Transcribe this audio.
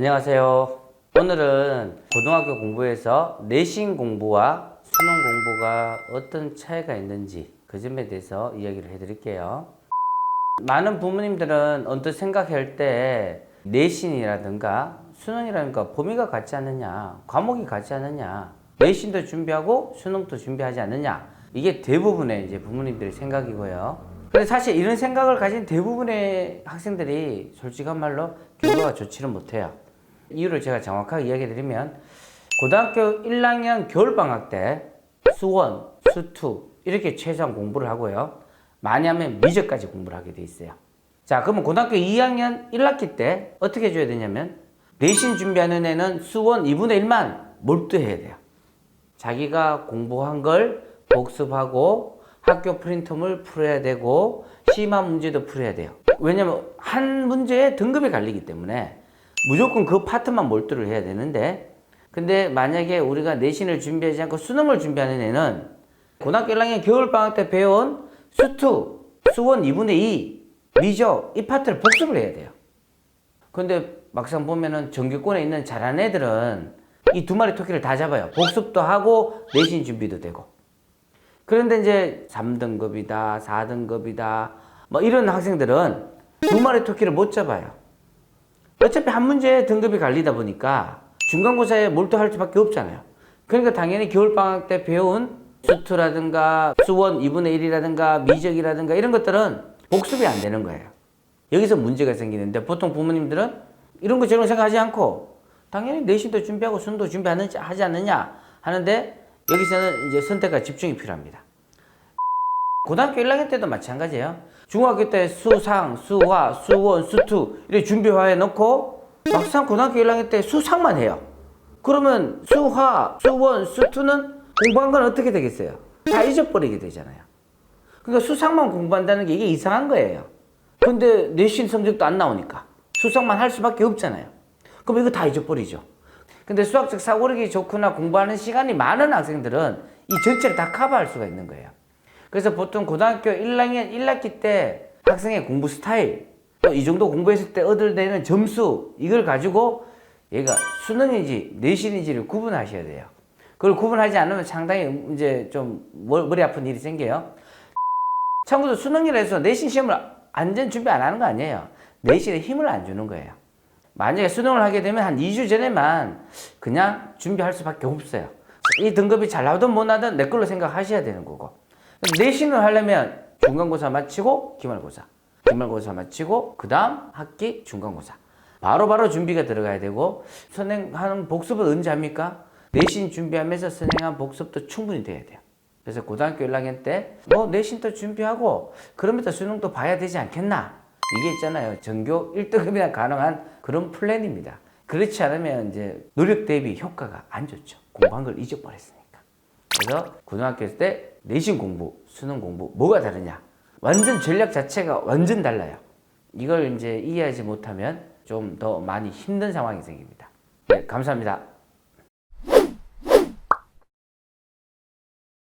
안녕하세요. 오늘은 고등학교 공부에서 내신 공부와 수능 공부가 어떤 차이가 있는지 그 점에 대해서 이야기를 해드릴게요. 많은 부모님들은 언뜻 생각할 때 내신이라든가 수능이라든가 범위가 같지 않느냐, 과목이 같지 않느냐, 내신도 준비하고 수능도 준비하지 않느냐 이게 대부분의 이제 부모님들의 생각이고요. 근데 사실 이런 생각을 가진 대부분의 학생들이 솔직한 말로 결과가 좋지는 못해요. 이유를 제가 정확하게 이야기 드리면 고등학교 1학년 겨울방학 때 수원, 수투 이렇게 최소한 공부를 하고요. 많이 하면 미적까지 공부를 하게 돼 있어요. 자, 그러면 고등학교 2학년 1학기 때 어떻게 해줘야 되냐면 내신 준비하는 애는 수원 2분의 1만 몰두해야 돼요. 자기가 공부한 걸 복습하고 학교 프린트물 풀어야 되고 시마 문제도 풀어야 돼요. 왜냐면 한 문제에 등급이 갈리기 때문에 무조건 그 파트만 몰두를 해야 되는데 근데 만약에 우리가 내신을 준비하지 않고 수능을 준비하는 애는 고등학교 1학년 겨울방학 때 배운 수투, 수원 2분의 2, 미적 이 파트를 복습을 해야 돼요. 근데 막상 보면은 전교권에 있는 잘하는 애들은 이 두 마리 토끼를 다 잡아요. 복습도 하고 내신 준비도 되고. 그런데 이제 3등급이다, 4등급이다, 뭐 이런 학생들은 두 마리 토끼를 못 잡아요. 어차피 한 문제에 등급이 갈리다 보니까 중간고사에 몰두할 수밖에 없잖아요. 그러니까 당연히 겨울방학 때 배운 수투라든가 수원 2분의 1이라든가 미적이라든가 이런 것들은 복습이 안 되는 거예요. 여기서 문제가 생기는데 보통 부모님들은 이런 거 저런 거 생각하지 않고 당연히 내신도 준비하고 수능도 준비하지 하지 않느냐 하는데 여기서는 이제 선택과 집중이 필요합니다. 고등학교 1학년 때도 마찬가지예요. 중학교 때 수상, 수화, 수원, 수투 이렇게 준비화해 놓고 막상 고등학교 1학년 때 수상만 해요. 그러면 수화, 수원, 수투는 공부한 건 어떻게 되겠어요? 다 잊어버리게 되잖아요. 그러니까 수상만 공부한다는 게 이게 이상한 거예요. 근데 내신 성적도 안 나오니까 수상만 할 수밖에 없잖아요. 그럼 이거 다 잊어버리죠. 근데 수학적 사고력이 좋거나 공부하는 시간이 많은 학생들은 이 전체를 다 커버할 수가 있는 거예요. 그래서 보통 고등학교 1학년 1학기 때 학생의 공부 스타일, 또 이 정도 공부했을 때 얻어내는 점수, 이걸 가지고 얘가 수능인지 내신인지를 구분하셔야 돼요. 그걸 구분하지 않으면 상당히 이제 좀 머- 머리 아픈 일이 생겨요. 참고로 수능이라 해서 내신 시험을 완전 준비 안 하는 거 아니에요. 내신에 힘을 안 주는 거예요. 만약에 수능을 하게 되면 한 2주 전에만 그냥 준비할 수밖에 없어요. 이 등급이 잘 나오든 못 나든 내 걸로 생각하셔야 되는 거고. 내신을 하려면 중간고사 마치고 기말고사, 기말고사 마치고 그 다음 학기 중간고사. 바로 바로 준비가 들어가야 되고 선행 하는 복습은 언제 합니까? 내신 준비하면서 선행한 복습도 충분히 돼야 돼요. 그래서 고등학교 1학년 때 뭐 내신도 준비하고 그러면서 수능도 봐야 되지 않겠나? 이게 있잖아요. 전교 1등급이나 가능한 그런 플랜입니다. 그렇지 않으면 이제 노력 대비 효과가 안 좋죠. 공부한 걸 잊어버렸으니까. 그래서 고등학교 때 내신 공부, 수능 공부 뭐가 다르냐? 완전 전략 자체가 완전 달라요. 이걸 이제 이해하지 못하면 좀 더 많이 힘든 상황이 생깁니다. 네, 감사합니다.